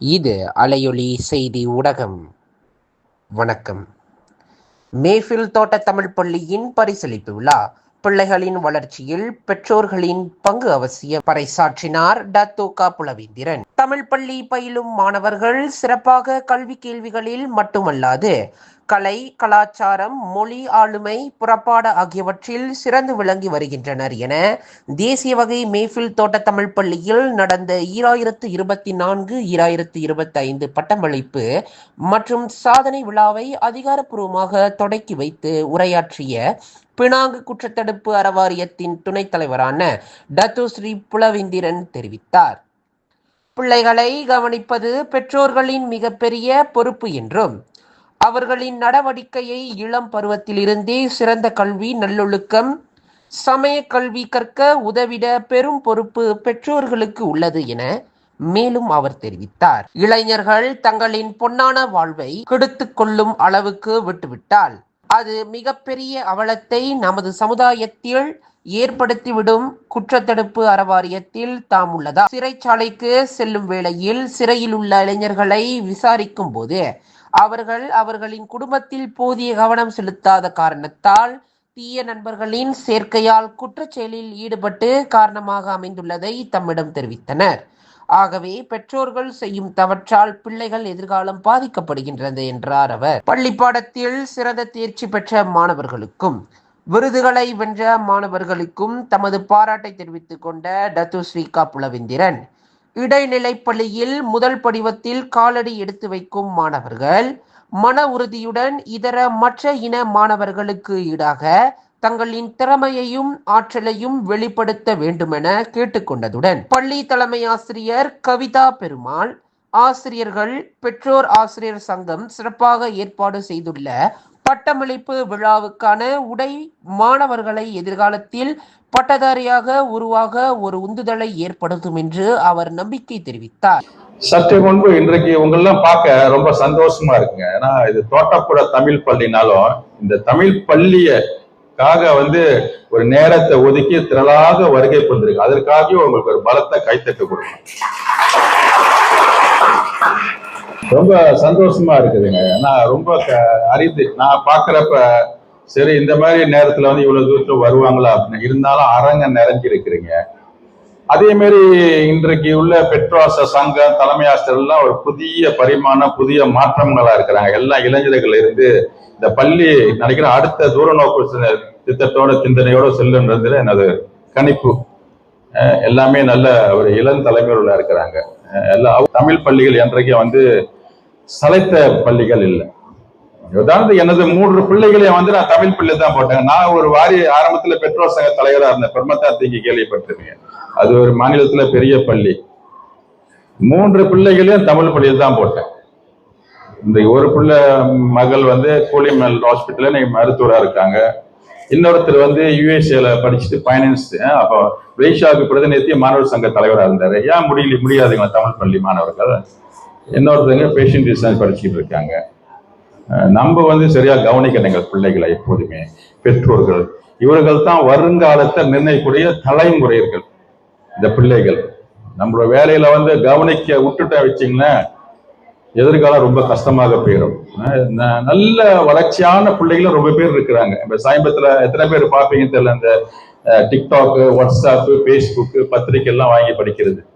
இது அலையொலி செய்தி ஊடகம். வணக்கம். மேஃபில் தோட்ட தமிழ் பள்ளியின் பரிசளிப்பு விழா பிள்ளைகளின் வளர்ச்சியில் பெற்றோர்களின் பங்கு அவசியம் பறைசாற்றினார் டத்தோகா புலவேந்திரன். தமிழ் பள்ளி பயிலும் மாணவர்கள் சிறப்பாக கல்வி கேள்விகளில் மட்டுமல்லாது கலை கலாச்சாரம் மொழி ஆளுமை புறப்பாடு ஆகியவற்றில் சிறந்து விளங்கி வருகின்றனர் என தேசிய வகை மேஃபில் தோட்ட தமிழ் பள்ளியில் நடந்த ஈராயிரத்து இருபத்தி நான்கு ஈராயிரத்து இருபத்தி ஐந்து பட்டமளிப்பு மற்றும் சாதனை விழாவை அதிகாரப்பூர்வமாக தொடக்கி வைத்து உரையாற்றிய பினாங்கு குற்றத்தடுப்பு அறவாரியத்தின் துணைத் தலைவரான டத்து ஸ்ரீ புலவேந்திரன் தெரிவித்தார். பிள்ளைகளை கவனிப்பது பெற்றோர்களின் மிகப்பெரிய பொறுப்பு என்றும் அவர்களின் நடவடிக்கையை இளம் பருவத்திலிருந்தே சிறந்த கல்வி நல்லொழுக்கம் சமய கல்வி கற்க உதவிட பெரும் பொறுப்பு பெற்றோர்களுக்கு உள்ளது என மேலும் அவர் தெரிவித்தார். இளைஞர்கள் தங்களின் பொன்னான வாழ்வை கெடுத்துக் கொள்ளும் அளவுக்கு விட்டுவிட்டால் அது மிகப்பெரிய அவலத்தை நமது சமுதாயத்தில் ஏற்படுத்திவிடும் குற்றத்தடுப்பு அறவாரியத்தில் தாம் உள்ளதா சிறைச்சாலைக்கு செல்லும் வேளையில் சிறையில் உள்ள இளைஞர்களை விசாரிக்கும் போது அவர்கள் அவர்களின் குடும்பத்தில் போதிய கவனம் செலுத்தாத காரணத்தால் தீய நண்பர்களின் சேர்க்கையால் குற்றச்செயலில் ஈடுபட்டு காரணமாக அமைந்துள்ளதை தம்மிடம் தெரிவித்தனர். ஆகவே பெற்றோர்கள் செய்யும் தவற்றால் பிள்ளைகள் எதிர்காலம் பாதிக்கப்படுகின்றது என்றார் அவர். பள்ளி பாடத்தில் சிறந்த தேர்ச்சி பெற்ற மாணவர்களுக்கும் விருதுகளை வென்ற மாணவர்களுக்கும் தமது பாராட்டை தெரிவித்துக் கொண்ட டத்து ஸ்ரீகா புலவேந்திரன் இடைநிலை பள்ளியில் முதல் படிவத்தில் காலடி எடுத்து வைக்கும் மாணவர்கள் மன உறுதியுடன் இதர மற்ற இன மாணவர்களுக்கு ஈடாக தங்களின் திறமையையும் ஆற்றலையும் வெளிப்படுத்த வேண்டுமென கேட்டுக்கொண்டதுடன் பள்ளி தலைமை ஆசிரியர் கவிதா பெருமாள் ஆசிரியர்கள் பெற்றோர் ஆசிரியர் சங்கம் சிறப்பாக ஏற்பாடு செய்துள்ள பட்டமளிப்பு விழாவுக்கான உடை மாணவர்களை எதிர்காலத்தில் பட்டதாரியாக உருவாக ஒரு உந்துதலை ஏற்படுத்தும் என்று அவர் நம்பிக்கை தெரிவித்தார். சற்று முன்பு இன்றைக்கு உங்களெல்லாம் பார்க்க ரொம்ப சந்தோஷமா இருக்குங்க. ஏன்னா இது தோட்டப்புற தமிழ் பள்ளினாலும் இந்த தமிழ் பள்ளியக்காக வந்து ஒரு நேரத்தை ஒதுக்கி திரளாக வருகை கொண்டிருக்கு அதற்காகவே உங்களுக்கு ஒரு பலத்தை கைத்தட்டு கொடுக்கணும். ரொம்ப சந்தோஷமா இருக்குதுங்க. ஏன்னா ரொம்ப க- நான் பாக்குறப்ப சரி இந்த மாதிரி நேரத்துல வந்து இவ்வளவு தூரத்துல வருவாங்களா அப்படின்னு. இருந்தாலும் அரங்க நிறைஞ்சிருக்கிறீங்க அதே மாதிரி இன்றைக்கு உள்ள பெட்ரோச சங்கம் தலைமை ஆசிரியர்லாம் ஒரு புதிய பரிமாணம் புதிய மாற்றங்களா இருக்கிறாங்க. எல்லாம் இளைஞர்கள் இருந்து இந்த பள்ளி நினைக்கிற அடுத்த தூர நோக்கு திட்டத்தோட சிந்தனையோட செல்லுன்றதுல எனது கணிப்பு. எல்லாமே நல்ல ஒரு இளம் தலைமையுள்ள இருக்கிறாங்க. எல்லா எல்லாம் தமிழ் பள்ளிகள் என்றைக்கு வந்து சளைத்த பள்ளிகள் இல்லை. உதாரணத்துக்கு எனது மூன்று பிள்ளைகளையும் வந்து நான் தமிழ் பிள்ளை தான் போட்டேன். நான் ஒரு வாரி ஆரம்பத்துல பெற்றோர் சங்க தலைவரா இருந்தேன். பெருமத்தா தீங்கி கேள்விப்பட்டிருக்கீங்க அது ஒரு மாநிலத்துல பெரிய பள்ளி. மூன்று பிள்ளைகளையும் தமிழ் பள்ளியில் தான் போட்டேன். இந்த ஒரு பிள்ளை மகள் வந்து கோலிமல் ஹாஸ்பிட்டல்ல இன்னைக்கு மருத்துவரா இருக்காங்க. இன்னொருத்தர் வந்து யூஎஸ்ஏல படிச்சுட்டு ஃபைனான்ஸ் அப்போ வெய்ஷாவுக்கு பிரதிநிதித்திய மாணவர் சங்க தலைவரா இருந்தார். ஏன் முடியல முடியாதுங்களா தமிழ் பள்ளி மாணவர்கள்? இன்னொருத்தவங்க பேஷண்ட் ரிசர்ச் படிச்சுட்டு இருக்காங்க நம்ம வந்து சரியாக கவனிக்கணும் எங்கள் பிள்ளைகளை எப்போதுமே பெற்றோர்கள். இவர்கள் தான் வருங்காலத்தை நிர்ணயிக்கக்கூடிய தலைமுறையர்கள் இந்த பிள்ளைகள். நம்மளோட வேலையில வந்து கவனிக்க விட்டுட்ட வச்சிங்கன்னா எதிர்காலம் ரொம்ப கஷ்டமாக போயிடும் ந- நல்ல வளர்ச்சியான பிள்ளைகளும் ரொம்ப பேர் இருக்கிறாங்க. இப்போ சமீபத்தில் எத்தனை பேர் பார்ப்பீங்கன்னு தெரியல இந்த டிக்டாக்கு வாட்ஸ்அப்பு ஃபேஸ்புக்கு பத்திரிக்கை எல்லாம் வாங்கி படிக்கிறது.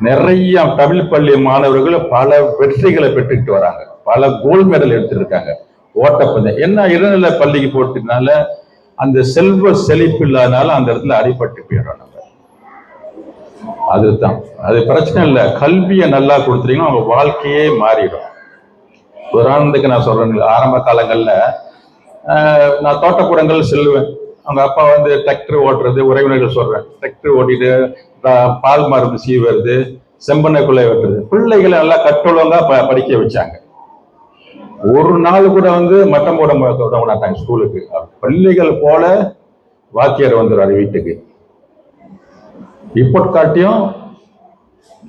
நிறைய தமிழ் பள்ளி மாணவர்கள் பல வெற்றிகளை பெற்றுக்கிட்டு வராங்க. பல கோல்டு மெடல் எடுத்திருக்காங்க. ஓட்டப்பந்தயம். என்ன இடைநிலை பள்ளிக்கு போட்டதுனால அந்த செல்வ செழிப்பு இல்லாதனால அந்த இடத்துல அடிபட்டு போயிடும் நம்ம. அதுதான். அது பிரச்சனை இல்லை. கல்வியை நல்லா கொடுத்துட்டீங்கன்னா அவங்க வாழ்க்கையே மாறிடும். உதாரணத்துக்கு நான் சொல்றேன். ஆரம்ப காலங்களில் நான் தோட்டப்புறங்கள் செல்வேன். அவங்க அப்பா வந்து டிராக்டர் ஓட்டுறது உறவினர்கள் சொல்றேன். டிராக்டர் ஓட்டிட்டு பா- பால் மருந்து சீவுறது செம்பனைக்குள்ளே வெட்டுறது. பிள்ளைகளை நல்லா கட்டொழுங்கா ப- படிக்க வச்சாங்க. ஒரு நாள் கூட வந்து மட்டம் போட விட மாட்டாங்க ஸ்கூலுக்கு. பள்ளிகள் போல வாத்தியார் வந்துடுறாரு வீட்டுக்கு. ரிப்போர்ட் காட்டியும்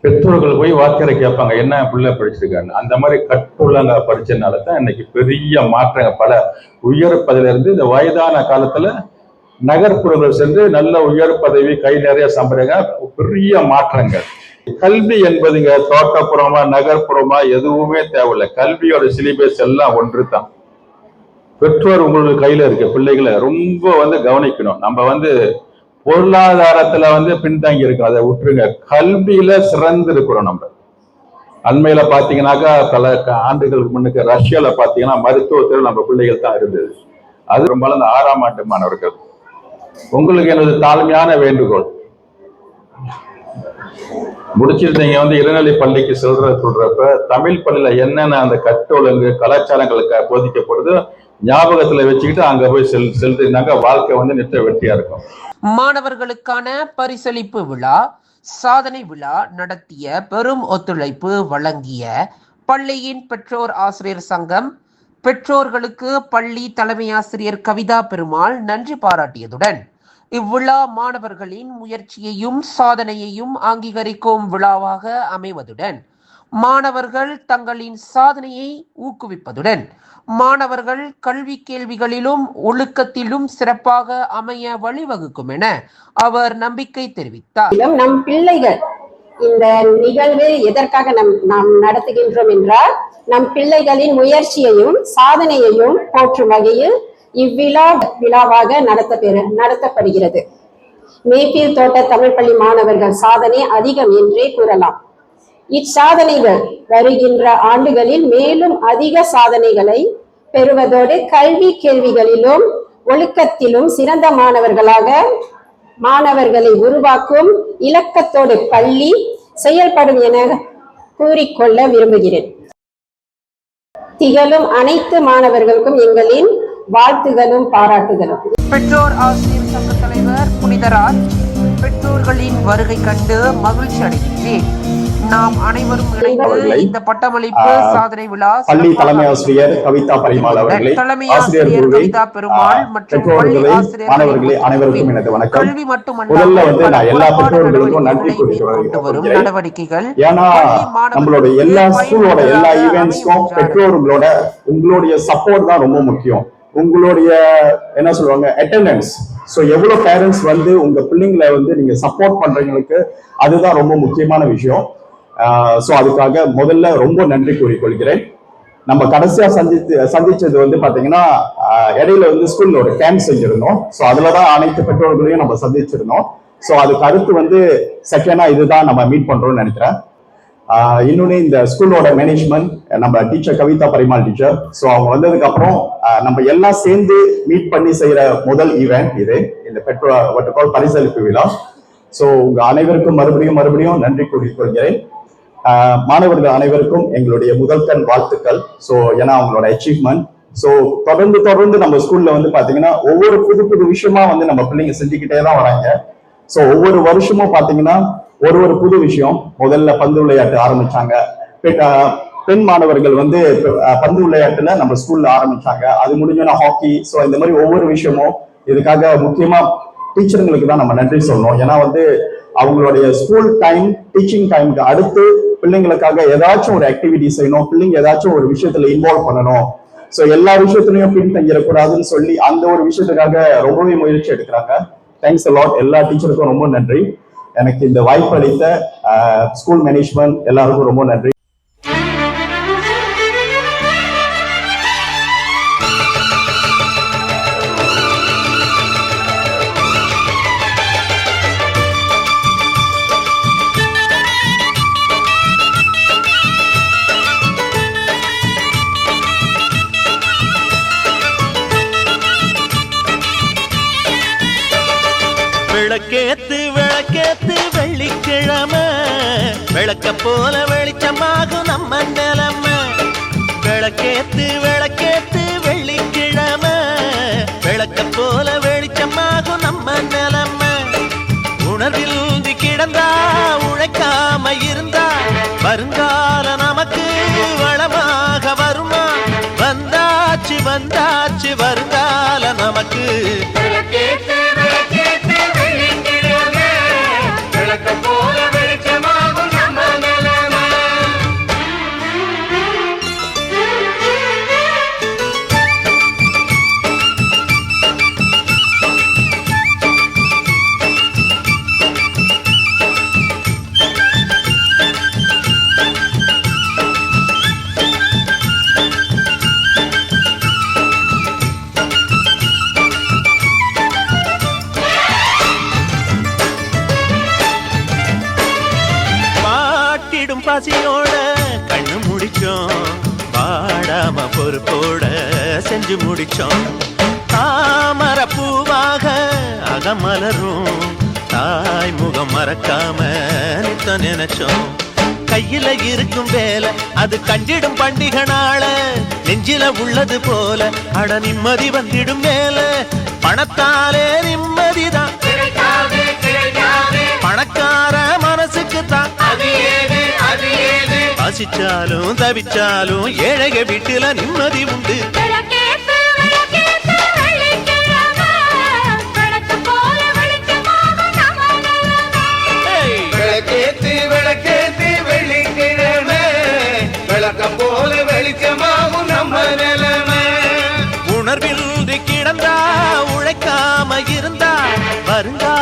பெற்றோர்கள் போய் வாத்தியாரை கேட்பாங்க என்ன பிள்ளை படிச்சிருக்காங்க அந்த மாதிரி கட்டுள்ளங்க படிச்சதுனால தான் இன்னைக்கு பெரிய மாற்றங்கள் பல உயர் பதவியில இந்த வயதான காலத்துல நகர்ப்புறங்கள் சென்று நல்ல உயர் பதவி கை நிறைய சம்பளங்க பெரிய மாற்றங்கள். கல்வி என்பதுங்க தோட்டப்புறமா நகர்ப்புறமா எதுவுமே தேவையில்லை. கல்வியோட சிலிபஸ் எல்லாம் ஒன்று தான் பெற்றோர் உங்களுக்கு கையில இருக்க பிள்ளைகளை ரொம்ப வந்து கவனிக்கணும். நம்ம வந்து பொருளாதாரத்துல வந்து பின்தங்கி இருக்கோம். அதை விட்டுருங்க. கல்வியில சிறந்து இருக்கிறோம் நம்ம. அண்மையில பாத்தீங்கன்னாக்கா பல க- ஆண்டுகளுக்கு முன்னுக்கு ரஷ்யால பாத்தீங்கன்னா மருத்துவத்தில் நம்ம பிள்ளைகள் தான் இருந்தது. அது ரொம்ப ஆறாம் ஆண்டு மாணவர்கள். உங்களுக்கு எனது தாழ்மையான வேண்டுகோள். முடிச்சிருந்த நீங்க வந்து இளநிலை பள்ளிக்கு செல்ற சொல்றப்ப தமிழ் பள்ளியில என்னென்ன அந்த கட்டொழுங்கு கலாச்சாரங்களுக்கு போதிக்கப்படுதோ ஞாபகத்துல வச்சுக்கிட்டு அங்க போய் செல் செலுத்தினாக்க வாழ்க்கை வந்து நிற்ற வெற்றியா இருக்கும். மாணவர்களுக்கான பரிசளிப்பு விழா சாதனை விழா நடத்திய பெரும் ஒத்துழைப்பு வழங்கிய பள்ளியின் பெற்றோர் ஆசிரியர் சங்கம் பெற்றோர்களுக்கு பள்ளி தலைமை ஆசிரியர் கவிதா பெருமாள் நன்றி பாராட்டியதுடன் இவ்விழா மாணவர்களின் முயற்சியையும் சாதனையையும் அங்கீகரிக்கும் விழாவாக அமைவதுடன் மாணவர்கள் தங்களின் சாதனையை ஊக்குவிப்பதுடன் மாணவர்கள் கல்வி கேள்விகளிலும் ஒழுக்கத்திலும் சிறப்பாக அமைய வழிவகுக்கும் என அவர் நம்பிக்கை தெரிவித்தார். நம் பிள்ளைகள் இந்த நிகழ்வு எதற்காக நம் நாம் நடத்துகின்றோம் என்றால் நம் பிள்ளைகளின் முயற்சியையும் சாதனையையும் போற்றும் வகையில் இவ்விழா விழாவாக நடத்தப்பெற நடத்தப்படுகிறது. மேப்பீர் தோட்ட தமிழ் பள்ளி மாணவர்கள் சாதனை அதிகம் என்றே கூறலாம். இச்சாதனைகள் வருகின்ற ஆண்டுகளில் மேலும் அதிக சாதனைகளை பெறுவதோடு கல்வி கேள்விகளிலும் ஒழுக்கத்திலும் சிறந்த மாணவர்களாக மாணவர்களை உருவாக்கும் இலக்கத்தோடு பள்ளி செயல்படும் என கூறிக்கொள்ள விரும்புகிறேன். திகழும் அனைத்து மாணவர்களுக்கும் எங்களின் வாழ்த்துகளும் பாராட்டுகளும். பெற்றோர் ஆசிரியர் சங்க தலைவர் புனிதராஜ் பெற்றோர்களின் வருகை கண்டு மகிழ்ச்சி அடைகின்றேன். நாம் அனைவரும் இணைந்து இந்த பட்டமளிப்பு சாதனை விழா பள்ளி தலைமை ஆசிரியர் கவிதா பரிமாள் அவர்களே தலைமை ஆசிரியர் ஆசிரியர் கவிதா பெருமாள் மற்றும் பள்ளி ஆசிரியர்களே மாணவர்களே அனைவருக்கும் எனது வணக்கம். கல்வி மட்டுமல்ல முதல்ல வந்து நான் எல்லா பெற்றோர்களுக்கும் நன்றி நடவடிக்கைகளை கூறி மேற்கொண்டு வரும். நடவடிக்கைகள் ஏன்னா நம்மளோட எல்லா ஸ்கூலோட எல்லா ஈவெண்ட்ஸ்க்கும் பெற்றோர்களோட உங்களுடைய சப்போர்ட் தான் ரொம்ப முக்கியம். உங்களுடைய என்ன சொல்லுவாங்க அட்டெண்டன்ஸ் ஸோ எவ்வளோ பேரண்ட்ஸ் வந்து உங்கள் பிள்ளைங்களை வந்து நீங்கள் சப்போர்ட் பண்ணுறவங்களுக்கு அதுதான் ரொம்ப முக்கியமான விஷயம். ஸோ அதுக்காக முதல்ல ரொம்ப நன்றி கூறிக்கொள்கிறேன். நம்ம கடைசியாக சந்தித்து சந்திச்சது வந்து பார்த்தீங்கன்னா இடையில வந்து ஸ்கூலில் ஒரு கேம்ப் செஞ்சிருந்தோம். ஸோ அதில் தான் அனைத்து பெற்றோர்களையும் நம்ம சந்திச்சிருந்தோம். ஸோ அதுக்கு அடுத்து வந்து செகண்டாக இதுதான் நம்ம மீட் பண்ணுறோம்னு நினைக்கிறேன். இன்னொன்னு இந்த ஸ்கூலோட மேனேஜ்மெண்ட் நம்ம teacher Kavitha Parimal teacher so அவங்க வந்ததுக்கு அப்புறம் நம்ம எல்லாம் சேர்ந்து மீட் பண்ணி செய்யற முதல் ஈவெண்ட் இது. இந்த பெட்ரோல் வட்டுக்கால் பரிசளிப்பு விழா. ஸோ உங்க அனைவருக்கும் மறுபடியும் மறுபடியும் நன்றி கூறிக்கொள்கிறேன் ஆஹ் மாணவர்கள் அனைவருக்கும் எங்களுடைய முதல் கண் வாழ்த்துக்கள். ஸோ ஏன்னா அவங்களோட அச்சீவ்மெண்ட் ஸோ தொடர்ந்து தொடர்ந்து நம்ம ஸ்கூல்ல வந்து பாத்தீங்கன்னா ஒவ்வொரு புது புது விஷயமா வந்து நம்ம பிள்ளைங்க செஞ்சுக்கிட்டே தான் வராங்க. ஸோ ஒவ்வொரு வருஷமும் பாத்தீங்கன்னா ஒரு ஒரு புது விஷயம். முதல்ல பந்து விளையாட்டு ஆரம்பிச்சாங்க. பெண் மாணவர்கள் வந்து பந்து விளையாட்டுல நம்ம ஸ்கூல்ல ஆரம்பிச்சாங்க. அது முடிஞ்சோன்னா ஹாக்கி ஸோ இந்த மாதிரி ஒவ்வொரு விஷயமும் இதுக்காக முக்கியமா டீச்சருங்களுக்கு தான் நம்ம நன்றி சொல்லணும். ஏன்னா வந்து அவங்களுடைய ஸ்கூல் டைம் டீச்சிங் டைமுக்கு அடுத்து பிள்ளைங்களுக்காக ஏதாச்சும் ஒரு ஆக்டிவிட்டி செய்யணும். பிள்ளைங்க ஏதாச்சும் ஒரு விஷயத்துல இன்வால்வ் பண்ணணும். ஸோ எல்லா விஷயத்துலையும் பின்தங்கிடக்கூடாதுன்னு சொல்லி அந்த ஒரு விஷயத்துக்காக ரொம்பவே முயற்சி எடுக்கிறாங்க. தேங்க்ஸ் லாட் எல்லா டீச்சருக்கும் ரொம்ப நன்றி. எனக்கு இந்த வாய்ப்பு அளித்த ஸ்கூல் மேனேஜ்மெண்ட் எல்லாருக்கும் ரொம்ப நன்றி. விளக்க போல வெளிச்சமாகும் நம்ம நிலமை. விளக்கேத்து விளக்கேத்து வெள்ளிக்கிழமை. விளக்க போல வெளிச்சமாகும் நம்ம நிலமை. உணர்வில் கிடந்தா உழைக்காம இருந்தா வருங்கால நமக்கு வளமாக வருமா? வந்தாச்சு வந்தாச்சு வரும் முடிச்சோம் தாமர பூவாக அகமலரும். தாய் முகம் மறக்காம நித்த நினைச்சோம். கையில இருக்கும் வேலை அது கண்டிடும் பண்டிகை நாள நெஞ்சில உள்ளது போல அட நிம்மதி வந்திடும் மேல. பணத்தாலே நிம்மதிதான். பணக்கார மனசுக்கு தான் பசிச்சாலும் தவிச்சாலும் ஏழைக வீட்டுல நிம்மதி உண்டு. கிடந்தா உழைக்காம இருந்தா வருந்தா